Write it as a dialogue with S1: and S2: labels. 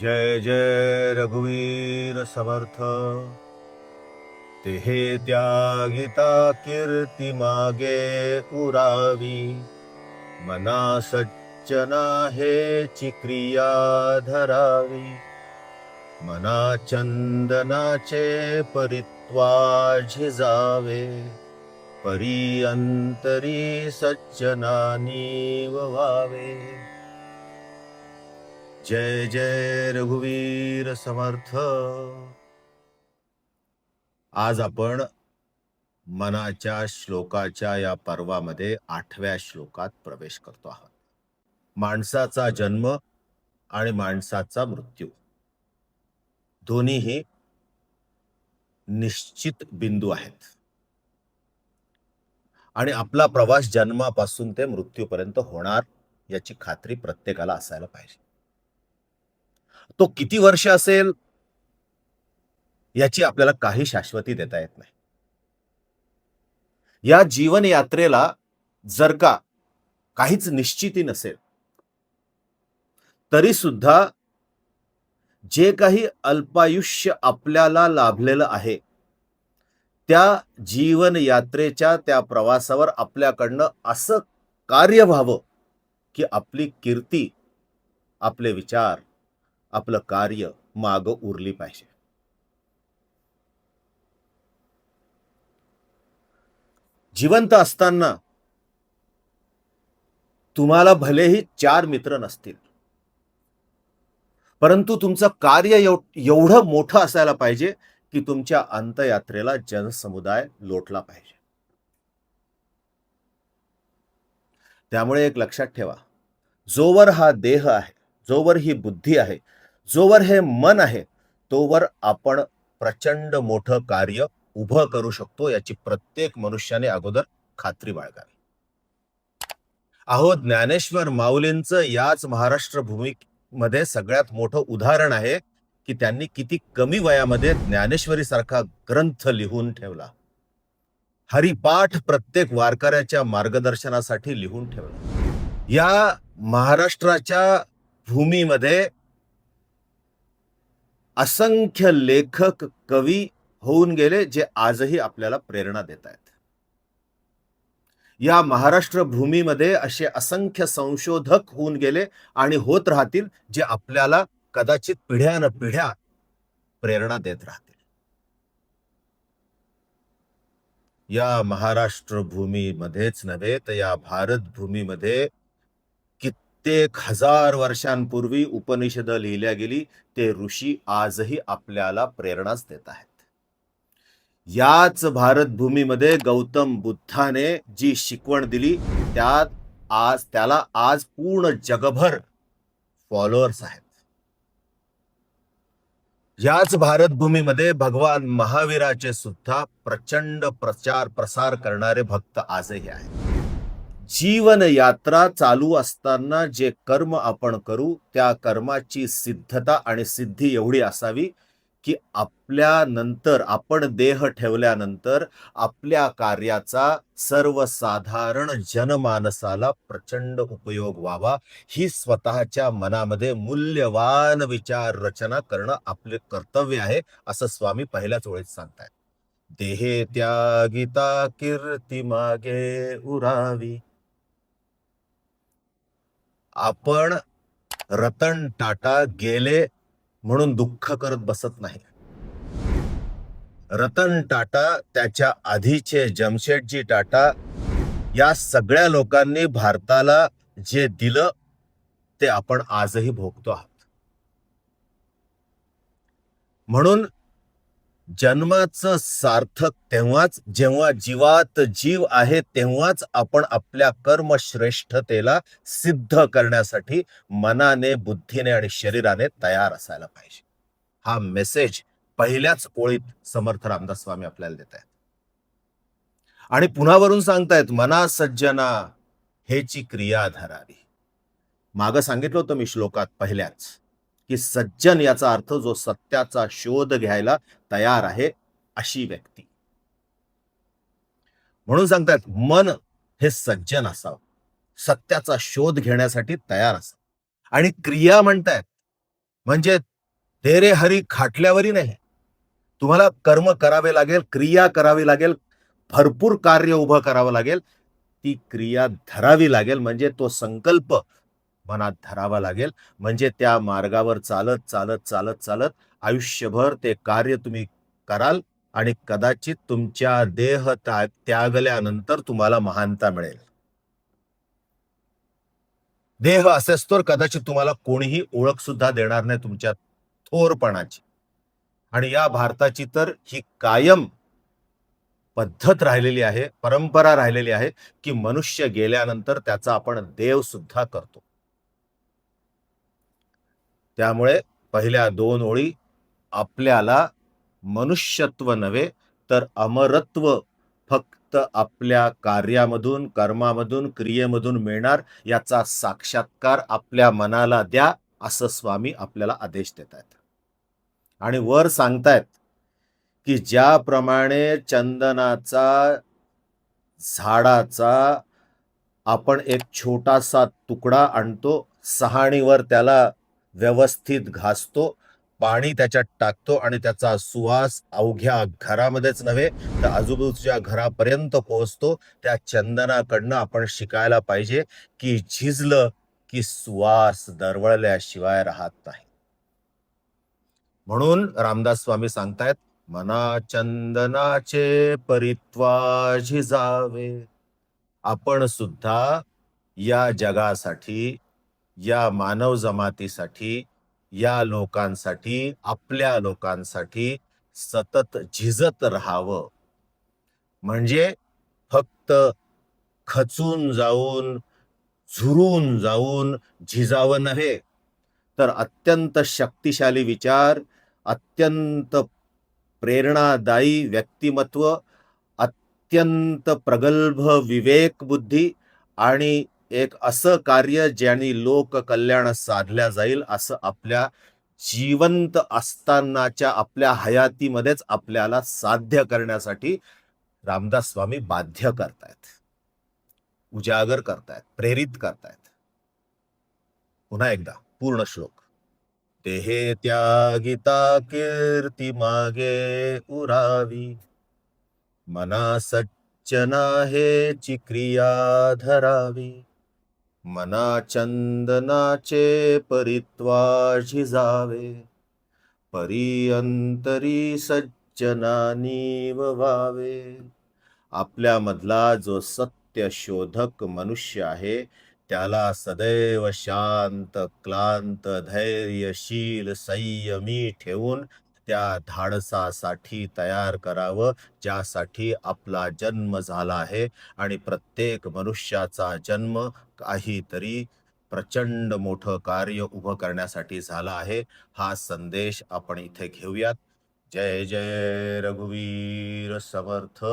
S1: जय जय रघुवीर समर्थ। तेहे त्यागिता कीर्ती मागे उरावी। मना सज्जना हे चिक्रिया धरावी। मना चंदनाचे परित्वा झिजावे परी अंतरी सज्जनानी व्हावे जय जय रघुवीर समर्थ. आज आपण मनाच्या श्लोकाच्या या पर्वामध्ये आठव्या श्लोकात प्रवेश करतो आहोत. माणसाचा जन्म आणि माणसाचा मृत्यू. दोन्हीही निश्चित बिंदू आहेत. आणि आपला प्रवास जन्मापासून ते मृत्यूपर्यंत होणार याची खात्री प्रत्येकाला असायला पाहिजे. तो किती वर्ष असेल? याची आपल्याला काही शाश्वती देता येत नाही. या जीवन यात्रेला जर का काहीच निश्चिती नसेल तरी सुद्धा जे काही अल्पायुष्य आपल्याला लाभलेलं आहे त्या जीवन यात्रेच्या त्या प्रवासावर आपल्याकडनं असं कार्य व्हावं की आपली कीर्ती आपले विचार आपलं कार्य माग उरली पाहिजे. जिवंत असताना तुम्हाला भलेही चार मित्र नसतील परंतु तुमचं कार्य एवढं मोठं असायला पाहिजे की तुमच्या अंतयात्रेला जनसमुदाय लोटला पाहिजे. त्यामुळे एक लक्षात ठेवा जोवर हा देह आहे जोवर ही बुद्धी आहे जोवर हे मन आहे तोवर आपण प्रचंड मोठं कार्य उभं करू शकतो याची प्रत्येक मनुष्याने अगोदर खात्री बाळगावी. अहो ज्ञानेश्वर माऊलींचं याच महाराष्ट्र भूमीमध्ये सगळ्यात मोठं उदाहरण आहे की त्यांनी किती कमी वयामध्ये ज्ञानेश्वरी सारखा ग्रंथ लिहून ठेवला. हरिपाठ प्रत्येक वारकऱ्याच्या मार्गदर्शनासाठी लिहून ठेवला. या महाराष्ट्राच्या भूमीमध्ये असंख्य लेखक कवी होऊन गेले जे आजही आपल्याला प्रेरणा देत आहेत. या महाराष्ट्र भूमीमध्ये असे असंख्य संशोधक होऊन गेले आणि होत राहतील जे आपल्याला कदाचित पिढ्यान पिढ्या प्रेरणा देत राहतील. या महाराष्ट्र भूमीमध्येच नव्हे तर या भारत भूमीमध्ये कित्येक हजार वर्षांपूर्वी उपनिषद लिहिल्या गेली ते ऋषी आजही आपल्याला प्रेरणाच देत आहेत. याच भारतभूमीमध्ये गौतम बुद्धाने जी शिकवण दिली त्यात आज त्याला आज पूर्ण जगभर फॉलोअर्स आहेत. याच भारत भूमीमध्ये भगवान महावीराचे सुद्धा प्रचंड प्रचार प्रसार करणारे भक्त आजही आहेत. जीवनयात्रा चालू असताना जे कर्म आपण करू त्या कर्माची सिद्धता आणि सिद्धी एवढी असावी की आपल्यानंतर आपण देह ठेवल्यानंतर आपल्या कार्याचा सर्वसाधारण जनमानसाला प्रचंड उपयोग व्हावा. ही स्वतःच्या मनामध्ये मूल्यवान विचार रचना करणं आपले कर्तव्य आहे असं स्वामी पहिल्याच ओळीत सांगतायत. देहे त्यागिता कीर्ती मागे उरावी. आपण रतन टाटा गेले म्हणून दुःख करत बसत नाही. रतन टाटा त्याच्या आधीचे जमशेदजी टाटा या सगळ्या लोकांनी भारताला जे दिलं ते आपण आजही भोगतो आहोत. म्हणून जन्माचं सार्थक तेव्हाच जेव्हा जीवात जीव आहे तेव्हाच आपण आपल्या कर्मश्रेष्ठतेला सिद्ध करण्यासाठी मनाने बुद्धीने आणि शरीराने तयार असायला पाहिजे. हा मेसेज पहिल्याच ओळीत समर्थ रामदास स्वामी आपल्याला देत आहेत. आणि पुन्हा वरून सांगतायत मना सज्जना हेची क्रिया धरावी मागं सांगितलं होतं मी श्लोकात पहिल्याच. की सज्जन याचा अर्थ जो सत्याचा शोध घ्यायला तयार आहे अशी व्यक्ती. म्हणून सांगतात मन हे सज्जन असावं. सत्याचा शोध घेण्यासाठी तयार असावं. आणि क्रिया म्हणतायत म्हणजे तेरे हरी खाटल्यावरही नाही. तुम्हाला कर्म करावे लागेल क्रिया करावी लागेल भरपूर कार्य उभं करावं लागेल ती क्रिया धरावी लागेल म्हणजे तो संकल्प मनात धरावा लागेल. म्हणजे त्या मार्गावर चालत चालत चालत चालत आयुष्यभर ते कार्य तुम्ही कराल आणि कदाचित तुमच्या देह त्या- त्यागल्यानंतर तुम्हाला महानता मिळेल. देह असेच तर कदाचित तुम्हाला कोणीही ओळख सुद्धा देणार नाही तुमच्या थोरपणाची. आणि या भारताची तर ही कायम पद्धत राहिलेली आहे परंपरा राहिलेली आहे की मनुष्य गेल्यानंतर त्याचा आपण देव सुद्धा करतो. त्यामुळे पहिल्या दोन ओळी आपल्याला मनुष्यत्व नव्हे तर अमरत्व फक्त आपल्या कार्यामधून कर्मामधून क्रियेमधून मिळणार याचा साक्षात्कार आपल्या मनाला द्या असं स्वामी आपल्याला आदेश देत आहेत आणि वर सांगतायत की ज्याप्रमाणे चंदनाचा झाडाचा आपण एक छोटासा तुकडा आणतो सहाणीवर त्याला व्यवस्थित घासतो पाणी त्याच्यात टाकतो आणि त्याचा सुवास अवघ्या घरामध्येच नव्हे तर आजूबाजूच्या घरापर्यंत पोहोचतो. त्या चंदनाकडनं आपण शिकायला पाहिजे की झिजलं की सुवास दरवळल्याशिवाय राहत नाही. म्हणून रामदास स्वामी सांगतायत मना चंदनाचे परित्वा झिजावे. आपण सुद्धा या जगासाठी या मानव जमातीसाठी या लोकांसाठी आपल्या लोकांसाठी सतत झिजत राहावं. म्हणजे फक्त खचून जाऊन झुरून जाऊन झिजावं नव्हे तर अत्यंत शक्तिशाली विचार अत्यंत प्रेरणादायी व्यक्तिमत्व अत्यंत प्रगल्भ विवेक बुद्धी आणि एक असं कार्य ज्याने लोक कल्याण साधल्या जाईल असं आपल्या जिवंत असतानाच्या आपल्या हयातीमध्येच आपल्याला साध्य करण्यासाठी रामदास स्वामी बाध्य करतायत. उजागर करतायत प्रेरित करतायत. पुन्हा एकदा पूर्ण श्लोक. त्या त्यागिता कीर्ती मागे उरावी. मना सच्चना हेची क्रिया धरावी. मना चंदनाचे परित्वा झिजावे। परिअंतरी सज्जनानी व्हावे आपल्यामधला जो सत्य शोधक मनुष्य आहे त्याला सदैव शांत क्लांत धैर्यशील संयमी ठेवून त्या धाडसासाठी तयार करावं ज्यासाठी आपला जन्म झाला आहे. आणि प्रत्येक मनुष्याचा जन्म काहीतरी प्रचंड मोठं कार्य उभं करण्यासाठी झाला आहे. हा संदेश आपण इथे घेऊयात. जय जय रघुवीर समर्थ.